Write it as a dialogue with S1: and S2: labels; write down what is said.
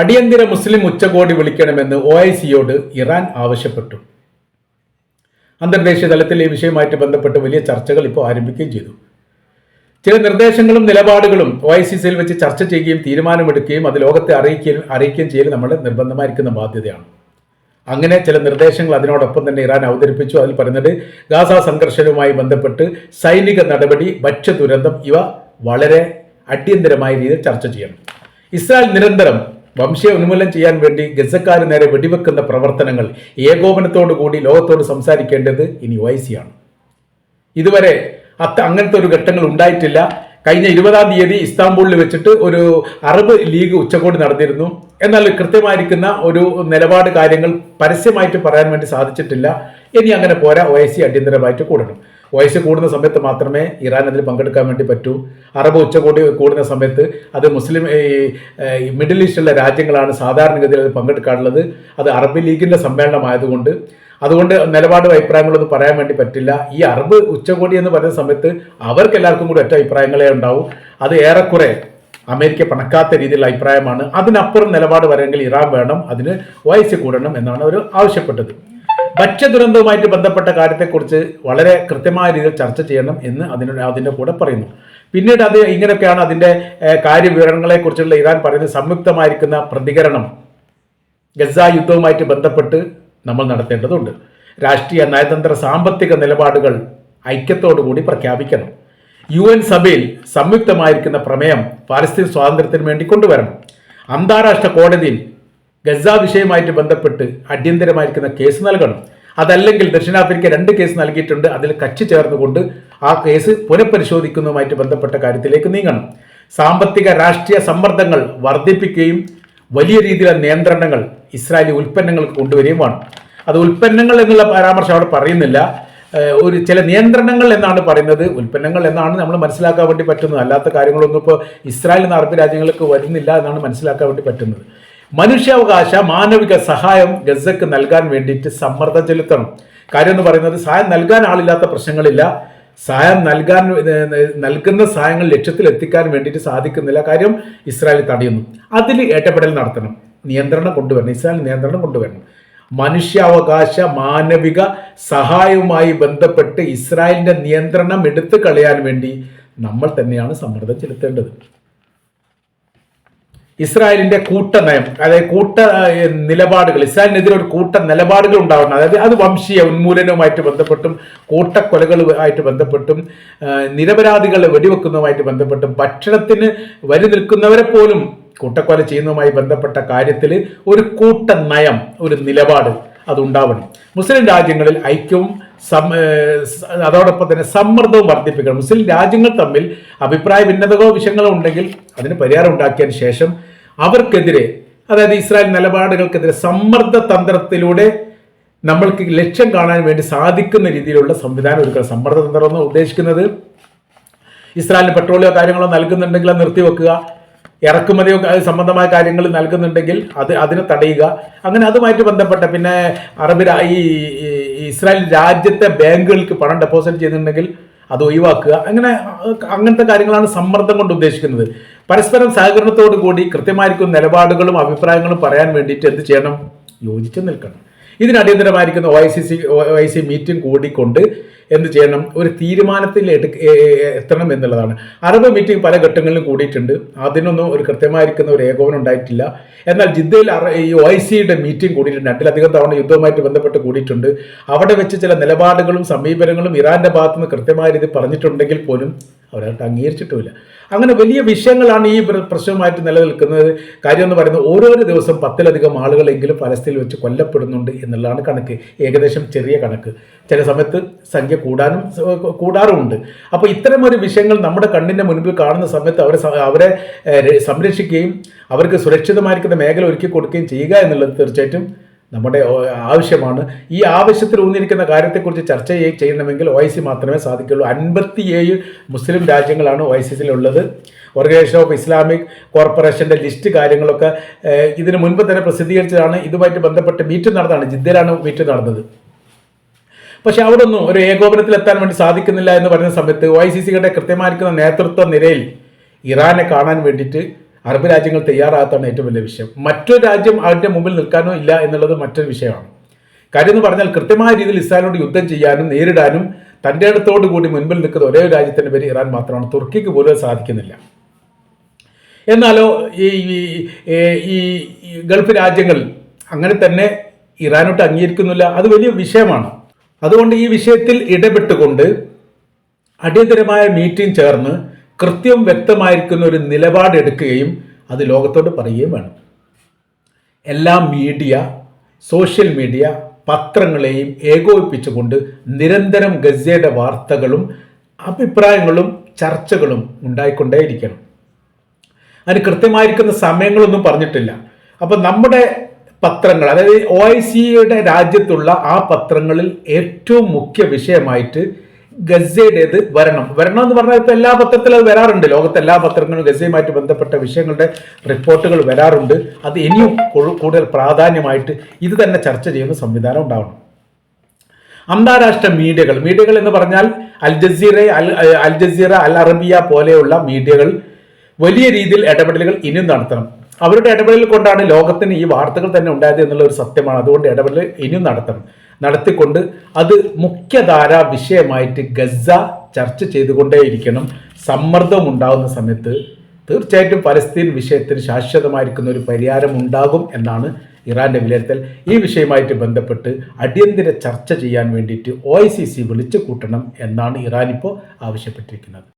S1: അടിയന്തര മുസ്ലിം ഉച്ചകോടി വിളിക്കണമെന്ന് ഒ ഐ സിയോട് ഇറാൻ ആവശ്യപ്പെട്ടു. അന്തർദേശീയ തലത്തിൽ ഈ വിഷയവുമായിട്ട് ബന്ധപ്പെട്ട് വലിയ ചർച്ചകൾ ഇപ്പോൾ ആരംഭിക്കുകയും ചെയ്തു. ചില നിർദ്ദേശങ്ങളും നിലപാടുകളും ഒ ഐ സി സിയിൽ വെച്ച് ചർച്ച ചെയ്യുകയും തീരുമാനമെടുക്കുകയും അത് ലോകത്തെ അറിയിക്കുകയും അറിയിക്കുകയും ചെയ്യൽ നമ്മുടെ നിർബന്ധമായിരിക്കുന്ന ബാധ്യതയാണ്. അങ്ങനെ ചില നിർദ്ദേശങ്ങൾ അതിനോടൊപ്പം തന്നെ ഇറാൻ അവതരിപ്പിച്ചു. അതിൽ പറയുന്നത് ഗാസ സംഘർഷവുമായി ബന്ധപ്പെട്ട് സൈനിക നടപടി ഭക്ഷ്യ ദുരന്തം ഇവ വളരെ അടിയന്തരമായ രീതിയിൽ ചർച്ച ചെയ്യണം. ഇസ്രായേൽ നിരന്തരം വംശീയ ഉന്മൂലനം ചെയ്യാൻ വേണ്ടി ഗസക്കാര് നേരെ വെടിവെക്കുന്ന പ്രവർത്തനങ്ങൾ ഏകോപനത്തോടു കൂടി ലോകത്തോട് സംസാരിക്കേണ്ടത് ഇനി ഒ ആണ്. ഇതുവരെ അത്ത അങ്ങനത്തെ ഒരു ഘട്ടങ്ങൾ ഉണ്ടായിട്ടില്ല. കഴിഞ്ഞ ഇരുപതാം തീയതി ഇസ്താംബൂളിൽ വെച്ചിട്ട് ഒരു അറബ് ലീഗ് ഉച്ചകോടി നടന്നിരുന്നു എന്നാൽ കൃത്യമായിരിക്കുന്ന ഒരു നിലപാട് കാര്യങ്ങൾ പരസ്യമായിട്ട് പറയാൻ വേണ്ടി സാധിച്ചിട്ടില്ല. ഇനി അങ്ങനെ പോരാ ഒ അടിയന്തരമായിട്ട് കൂടണം. ഒ എസ് സി കൂടുന്ന സമയത്ത് മാത്രമേ ഇറാൻ അതിൽ പങ്കെടുക്കാൻ വേണ്ടി പറ്റൂ. അറബ് ഉച്ചകോടി കൂടുന്ന സമയത്ത് അത് മുസ്ലിം ഈ, മിഡിൽ ഈസ്റ്റുള്ള രാജ്യങ്ങളാണ് സാധാരണഗതിയിൽ അത് പങ്കെടുക്കാറുള്ളത്. അത് അറബ് ലീഗിന്റെ സമ്മേളനമായതുകൊണ്ട് അതുകൊണ്ട് നിലപാടും അഭിപ്രായങ്ങളൊന്നും പറയാൻ വേണ്ടി പറ്റില്ല. ഈ അറബ് ഉച്ചകോടി എന്ന് പറയുന്ന സമയത്ത് അവർക്ക് എല്ലാവർക്കും കൂടി ഒറ്റ അഭിപ്രായങ്ങളെ ഉണ്ടാവും. അത് ഏറെക്കുറെ അമേരിക്ക പണക്കാത്ത രീതിയിലുള്ള അഭിപ്രായമാണ്. അതിനപ്പുറം നിലപാട് വരെങ്കിൽ ഇറാൻ വേണം. അതിന് വയസ്സ് കൂടണം എന്നാണ് അവർ ആവശ്യപ്പെട്ടത്. ഭക്ഷ്യ ദുരന്തവുമായിട്ട് ബന്ധപ്പെട്ട കാര്യത്തെക്കുറിച്ച് വളരെ കൃത്യമായ രീതിയിൽ ചർച്ച ചെയ്യണം എന്ന് അതിന് അതിന്റെ കൂടെ പറയുന്നു. പിന്നീട് അത് ഇങ്ങനെയൊക്കെയാണ് അതിന്റെ കാര്യവിവരങ്ങളെക്കുറിച്ചുള്ള ഇറാൻ പറയുന്നത് സംയുക്തമായിരിക്കുന്ന പ്രതികരണം. ഗസ യുദ്ധവുമായിട്ട് ബന്ധപ്പെട്ട് നമ്മൾ നടത്തേണ്ടതുണ്ട്. രാഷ്ട്രീയ നയതന്ത്ര സാമ്പത്തിക നിലപാടുകൾ ഐക്യത്തോടുകൂടി പ്രഖ്യാപിക്കണം. യു എൻ സഭയിൽ സംയുക്തമായിരിക്കുന്ന പ്രമേയം പാലസ്തീൻ സ്വാതന്ത്ര്യത്തിന് വേണ്ടി കൊണ്ടുവരണം. അന്താരാഷ്ട്ര കോടതിയിൽ ഗസ വിഷയമായിട്ട് ബന്ധപ്പെട്ട് അടിയന്തരമായിരിക്കുന്ന കേസ് നൽകണം. അതല്ലെങ്കിൽ ദക്ഷിണാഫ്രിക്ക രണ്ട് കേസ് നൽകിയിട്ടുണ്ട്. അതിൽ കക്ഷി ചേർന്നുകൊണ്ട് ആ കേസ് പുനഃപരിശോധിക്കുന്നതുമായിട്ട് ബന്ധപ്പെട്ട കാര്യത്തിലേക്ക് നീങ്ങണം. സാമ്പത്തിക രാഷ്ട്രീയ സമ്മർദ്ദങ്ങൾ വർദ്ധിപ്പിക്കുകയും വലിയ രീതിയിലുള്ള നിയന്ത്രണങ്ങൾ ഇസ്രായേലി ഉൽപ്പന്നങ്ങൾക്ക് കൊണ്ടുവരികയും വേണം. അത് ഉൽപ്പന്നങ്ങൾ എന്നുള്ള പരാമർശം അവിടെ പറയുന്നില്ല. ഒരു ചില നിയന്ത്രണങ്ങൾ എന്നാണ് പറയുന്നത്. ഉൽപ്പന്നങ്ങൾ എന്നാണ് നമ്മൾ മനസ്സിലാക്കാൻ വേണ്ടി പറ്റുന്നത്. അല്ലാത്ത കാര്യങ്ങളൊന്നും ഇപ്പോൾ ഇസ്രായേൽ എന്ന അറബ് രാജ്യങ്ങൾക്ക് വരുന്നില്ല എന്നാണ് മനസ്സിലാക്കാൻ വേണ്ടി പറ്റുന്നത്. മനുഷ്യാവകാശ മാനവിക സഹായം ഗസക്ക് നൽകാൻ വേണ്ടിയിട്ട് സമ്മർദ്ദം ചെലുത്തണം. കാര്യം എന്ന് പറയുന്നത് സഹായം നൽകാൻ ആളില്ലാത്ത പ്രശ്നങ്ങളില്ല. സഹായം നൽകാൻ നൽകുന്ന സഹായങ്ങൾ ലക്ഷ്യത്തിൽ എത്തിക്കാൻ വേണ്ടിയിട്ട് സാധിക്കുന്നില്ല. കാര്യം ഇസ്രായേൽ തടയുന്നു. അതിൽ ഏറ്റപ്പെടൽ നടത്തണം. നിയന്ത്രണം കൊണ്ടുവരണം. ഇസ്രായേൽ നിയന്ത്രണം കൊണ്ടുവരണം. മനുഷ്യാവകാശ മാനവിക സഹായവുമായി ബന്ധപ്പെട്ട് ഇസ്രായേലിന്റെ നിയന്ത്രണം എടുത്തു കളയാൻ വേണ്ടി നമ്മൾ തന്നെയാണ് സമ്മർദ്ദം ചെലുത്തേണ്ടത്. ഇസ്രായേലിന്റെ കൂട്ട നയം അതായത് കൂട്ട നിലപാടുകൾ ഇസ്രായേലിനെതിരെ ഒരു കൂട്ട നിലപാടുകൾ ഉണ്ടാവണം. അതായത് അത് വംശീയ ഉന്മൂലനവുമായിട്ട് ബന്ധപ്പെട്ടും കൂട്ടക്കൊലകളുമായിട്ട് ബന്ധപ്പെട്ടും നിരപരാധികളെ വെടിവെക്കുന്നതുമായിട്ട് ബന്ധപ്പെട്ടും ഭക്ഷണത്തിന് വരി നിൽക്കുന്നവരെ പോലും കൂട്ടക്കൊല ചെയ്യുന്നതുമായി ബന്ധപ്പെട്ട കാര്യത്തിൽ ഒരു കൂട്ട നയം ഒരു നിലപാട് അതുണ്ടാവണം മുസ്ലിം രാജ്യങ്ങളിൽ ഐക്യവും അതോടൊപ്പം തന്നെ സമ്മർദ്ദവും വർദ്ധിപ്പിക്കണം. മുസ്ലിം രാജ്യങ്ങൾ തമ്മിൽ അഭിപ്രായ ഭിന്നതകളോ വിഷയങ്ങളോ ഉണ്ടെങ്കിൽ അതിന് പരിഹാരം ഉണ്ടാക്കിയതിന് ശേഷം അവർക്കെതിരെ അതായത് ഇസ്രായേൽ നിലപാടുകൾക്കെതിരെ സമ്മർദ്ദ തന്ത്രത്തിലൂടെ നമ്മൾക്ക് ലക്ഷ്യം കാണാൻ വേണ്ടി സാധിക്കുന്ന രീതിയിലുള്ള സംവിധാനം ഒരുക്കണം. സമ്മർദ്ദ തന്ത്രം എന്ന് ഉദ്ദേശിക്കുന്നത് ഇസ്രായേലിന് പെട്രോളിയോ കാര്യങ്ങളോ നൽകുന്നുണ്ടെങ്കിൽ അത് നിർത്തിവെക്കുക ഇറക്കുമതിയോ സംബന്ധമായ കാര്യങ്ങൾ നൽകുന്നുണ്ടെങ്കിൽ അത് അതിനെ തടയുക. അങ്ങനെ അതുമായിട്ട് ബന്ധപ്പെട്ട പിന്നെ അറബ് ഈ ഇസ്രായേൽ രാജ്യത്തെ ബാങ്കുകൾക്ക് പണം ഡെപ്പോസിറ്റ് ചെയ്യുന്നുണ്ടെങ്കിൽ അത് ഒഴിവാക്കുക. അങ്ങനെ അങ്ങനത്തെ കാര്യങ്ങളാണ് സമ്മർദ്ദം കൊണ്ട് ഉദ്ദേശിക്കുന്നത്. പരസ്പരം സഹകരണത്തോടു കൂടി കൃത്യമായിരിക്കും നിലപാടുകളും അഭിപ്രായങ്ങളും പറയാൻ വേണ്ടിയിട്ട് എന്ത് ചെയ്യണം? യോജിച്ച് നിൽക്കണം. ഇതിന് അടിയന്തരമായിരിക്കുന്ന O I C C O I C meeting കൂടിക്കൊണ്ട് എന്ത് ചെയ്യണം? ഒരു തീരുമാനത്തിൽ എത്തണം എന്നുള്ളതാണ്. അറബ് മീറ്റിംഗ് പല ഘട്ടങ്ങളിലും കൂടിയിട്ടുണ്ട്. അതിനൊന്നും ഒരു കൃത്യമായിരിക്കുന്ന ഒരു ഏകോപനം ഉണ്ടായിട്ടില്ല. എന്നാൽ ജിദ്ദയിൽ ഈ ഒ ഐ സിയുടെ മീറ്റിംഗ് കൂടിയിട്ടുണ്ട്. രണ്ടിലധികം തവണ യുദ്ധവുമായിട്ട് ബന്ധപ്പെട്ട് കൂടിയിട്ടുണ്ട്. അവിടെ വെച്ച് ചില നിലപാടുകളും സമീപനങ്ങളും ഇറാന്റെ ഭാഗത്തു നിന്ന് കൃത്യമായ രീതിയിൽ പറഞ്ഞിട്ടുണ്ടെങ്കിൽ പോലും അവരായിട്ട് അംഗീകരിച്ചിട്ടുമില്ല. അങ്ങനെ വലിയ വിഷയങ്ങളാണ് ഈ പ്രശ്നവുമായിട്ട് നിലനിൽക്കുന്നത്. കാര്യം എന്ന് പറയുന്നത് ഓരോരോ ദിവസം പത്തിലധികം ആളുകളെങ്കിലും ഫലസ്തീനിൽ വെച്ച് കൊല്ലപ്പെടുന്നുണ്ട് എന്നുള്ളതാണ് കണക്ക്. ഏകദേശം ചെറിയ കണക്ക്. ചില സമയത്ത് സംഖ്യ കൂടാനും കൂടാറുമുണ്ട്. അപ്പോൾ ഇത്തരമൊരു വിഷയങ്ങൾ നമ്മുടെ കണ്ണിന്റെ മുൻപിൽ കാണുന്ന സമയത്ത് അവരെ അവരെ സംരക്ഷിക്കുകയും അവർക്ക് സുരക്ഷിതമായിരിക്കുന്ന മേഖല ഒരുക്കി കൊടുക്കുകയും ചെയ്യുക എന്നുള്ളത് തീർച്ചയായിട്ടും നമ്മുടെ ആവശ്യമാണ്. ഈ ആവശ്യത്തിൽ ഊന്നിരിക്കുന്ന കാര്യത്തെക്കുറിച്ച് ചർച്ച ചെയ്യ- ചെയ്യണമെങ്കിൽ ഒ ഐ സി മാത്രമേ സാധിക്കുള്ളൂ. അൻപത്തിയേഴ് മുസ്ലിം രാജ്യങ്ങളാണ് ഒ ഐ സി സിയിലുള്ളത് ഓർഗനൈസേഷൻ ഓഫ് ഇസ്ലാമിക് കോർപ്പറേഷന്റെ ലിസ്റ്റ് കാര്യങ്ങളൊക്കെ ഇതിന് മുൻപ് തന്നെ പ്രസിദ്ധീകരിച്ചതാണ്. ഇതുമായിട്ട് ബന്ധപ്പെട്ട് മീറ്റ് നടന്നതാണ്. ജിദ്ദയിലാണ് മീറ്റ് നടന്നത്. പക്ഷെ അവിടെ ഒന്നും ഒരു ഏകോപനത്തിൽ എത്താൻ വേണ്ടി സാധിക്കുന്നില്ല എന്ന് പറയുന്ന സമയത്ത് ഒ ഐ സി സിയുടെ കൃത്യമായിരിക്കുന്ന നേതൃത്വ നിരയിൽ ഇറാനെ കാണാൻ വേണ്ടിയിട്ട് അറബ് രാജ്യങ്ങൾ തയ്യാറാകാത്തതാണ് ഏറ്റവും വലിയ വിഷയം. മറ്റൊരു രാജ്യം അവരുടെ മുമ്പിൽ നിൽക്കാനോ ഇല്ല എന്നുള്ളത് മറ്റൊരു വിഷയമാണ്. കാര്യം എന്ന് പറഞ്ഞാൽ കൃത്യമായ രീതിയിൽ ഇസ്രായേലോട് യുദ്ധം ചെയ്യാനും നേരിടാനും തന്റെ അടുത്തോടു കൂടി മുൻപിൽ നിൽക്കുന്ന ഒരേ രാജ്യത്തിന്റെ പേര് ഇറാൻ മാത്രമാണ്. തുർക്കിക്ക് പോലും സാധിക്കുന്നില്ല. എന്നാലോ ഈ ഈ ഗൾഫ് രാജ്യങ്ങൾ അങ്ങനെ തന്നെ ഇറാനോട്ട് അംഗീകരിക്കുന്നില്ല. അത് വലിയ വിഷയമാണ്. അതുകൊണ്ട് ഈ വിഷയത്തിൽ ഇടപെട്ടുകൊണ്ട് അടിയന്തരമായ മീറ്റിംഗ് ചേർന്ന് കൃത്യം വ്യക്തമായിരിക്കുന്ന ഒരു നിലപാടെടുക്കുകയും അത് ലോകത്തോട് പറയുകയും വേണം. എല്ലാ മീഡിയ സോഷ്യൽ മീഡിയ പത്രങ്ങളെയും ഏകോപിപ്പിച്ചുകൊണ്ട് നിരന്തരം ഗസയുടെ വാർത്തകളും അഭിപ്രായങ്ങളും ചർച്ചകളും ഉണ്ടായിക്കൊണ്ടേയിരിക്കണം. അതിന് കൃത്യമായിരിക്കുന്ന സമയങ്ങളൊന്നും പറഞ്ഞിട്ടില്ല. അപ്പം നമ്മുടെ പത്രങ്ങൾ അതായത് ഒ ഐ സിയുടെ രാജ്യത്തുള്ള ആ പത്രങ്ങളിൽ ഏറ്റവും മുഖ്യ വിഷയമായിട്ട് ഗസയുടേത് വരണം. വരണം എന്ന് പറഞ്ഞാൽ ഇപ്പോൾ എല്ലാ പത്രത്തിലും അത് വരാറുണ്ട്. ലോകത്തെ എല്ലാ പത്രങ്ങളും ഗസയുമായിട്ട് ബന്ധപ്പെട്ട വിഷയങ്ങളുടെ റിപ്പോർട്ടുകൾ വരാറുണ്ട്. അത് ഇനിയും കൂടുതൽ പ്രാധാന്യമായിട്ട് ഇത് തന്നെ ചർച്ച ചെയ്യുന്ന സംവിധാനം ഉണ്ടാവണം. അന്താരാഷ്ട്ര മീഡിയകൾ. മീഡിയകൾ എന്ന് പറഞ്ഞാൽ അൽ ജസീറ അൽ അൽ ജസീറ അൽ അറബിയ പോലെയുള്ള മീഡിയകൾ വലിയ രീതിയിൽ ഇടപെടലുകൾ ഇനിയും നടത്തണം. അവരുടെ ഇടപെടൽ കൊണ്ടാണ് ലോകത്തിന് ഈ വാർത്തകൾ തന്നെ ഉണ്ടായത് എന്നുള്ള ഒരു സത്യമാണ്. അതുകൊണ്ട് ഇടപെടൽ ഇനിയും നടത്തണം. നടത്തിക്കൊണ്ട് അത് മുഖ്യധാരാ വിഷയമായിട്ട് ഗസ ചർച്ച ചെയ്തുകൊണ്ടേയിരിക്കണം. സമ്മർദ്ദം ഉണ്ടാകുന്ന സമയത്ത് തീർച്ചയായിട്ടും പലസ്തീൻ വിഷയത്തിന് ശാശ്വതമായിരിക്കുന്ന ഒരു പരിഹാരം ഉണ്ടാകും എന്നാണ് ഇറാന്റെ വിലയിരുത്തൽ. ഈ വിഷയമായിട്ട് ബന്ധപ്പെട്ട് അടിയന്തര ചർച്ച ചെയ്യാൻ വേണ്ടിയിട്ട് ഒ ഐ സി സി വിളിച്ചു കൂട്ടണം എന്നാണ് ഇറാൻ ഇപ്പോൾ ആവശ്യപ്പെട്ടിരിക്കുന്നത്.